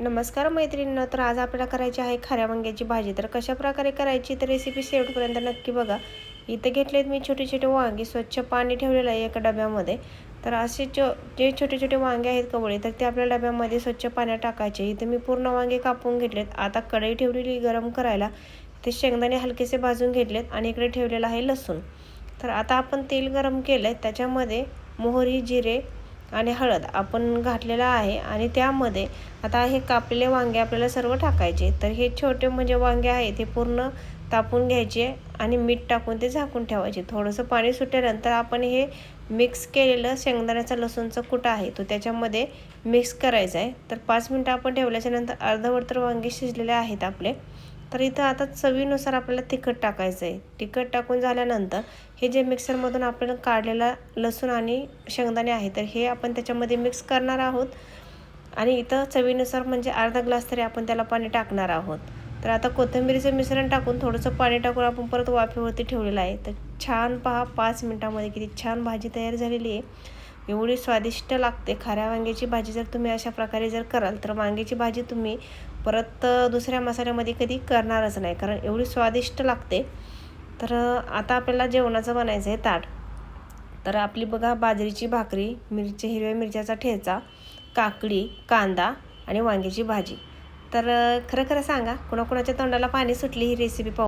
नमस्कार मैत्रिणींनो तर आज आपल्याला करायची आहे खाऱ्या वांग्याची भाजी. तर कशा प्रकारे करायची तर रेसिपी शेवटपर्यंत नक्की बघा. इथे घेतलेत मी छोटे छोटे वांगे स्वच्छ पाणी ठेवलेलं आहे एका डब्यामध्ये. तर असे जो जे छोटे छोटे वांगे आहेत कवळे तर ते आपल्या डब्यामध्ये स्वच्छ पाण्यात टाकायचे. इथे मी पूर्ण वांगे कापून घेतलेत. आता कढई ठेवलेली गरम करायला. ते शेंगदाणे हलकेसे भाजून घेतलेत आणि इकडे ठेवलेलं आहे लसूण. तर आता आपण तेल गरम केलं आहे त्याच्यामध्ये मोहरी जिरे आणि हळद आपण घातलेलं आहे आणि त्यामध्ये आता हे कापलेले वांगे आपल्याला सर्व टाकायचे. तर हे छोटे म्हणजे वांगे आहे ते पूर्ण तापून घ्यायचे आणि मीठ टाकून ते झाकून ठेवायचे. थोडंसं पाणी सुटल्यानंतर आपण हे मिक्स केलेलं शेंगदाण्याचा लसूणचा कुटा आहे तो त्याच्यामध्ये मिक्स करायचा आहे. तर पाच मिनटं आपण ठेवल्याच्यानंतर अर्धवट तर वांगे शिजलेले आहेत आपले. तर इथं आता चवीनुसार आपल्याला तिखट टाकायचं आहे. तिखट टाकून झाल्यानंतर हे जे मिक्सरमधून आपण काढलेला लसूण आणि शेंगदाणे आहे तर हे आपण त्याच्यामध्ये मिक्स करणार आहोत. आणि इथं चवीनुसार म्हणजे अर्धा ग्लास तरी आपण त्याला पाणी टाकणार आहोत. तर आता कोथिंबीरीचं मिश्रण टाकून थोडंसं पाणी टाकून आपण परत वाफेवरती ठेवलेलं आहे. तर छान पहा पाच मिनटामध्ये किती छान भाजी तयार झालेली आहे. एवढी स्वादिष्ट लागते. खाऱ्या वांग्याची भाजी जर तुम्ही अशा प्रकारे जर कराल तर वांग्याची भाजी तुम्ही परत दुसऱ्या मसाल्यामध्ये कधी करणारच नाही कारण एवढी स्वादिष्ट लागते. तर आता आपल्याला जेवणाचं बनायचं आहे ताट. तर आपली बघा बाजरीची भाकरी मिरची हिरव्या मिरच्याचा ठेचा काकडी कांदा आणि वांग्याची भाजी. तर खरं खरं सांगा कोणाकोणाच्या तोंडाला पाणी सुटली ही रेसिपी पाहू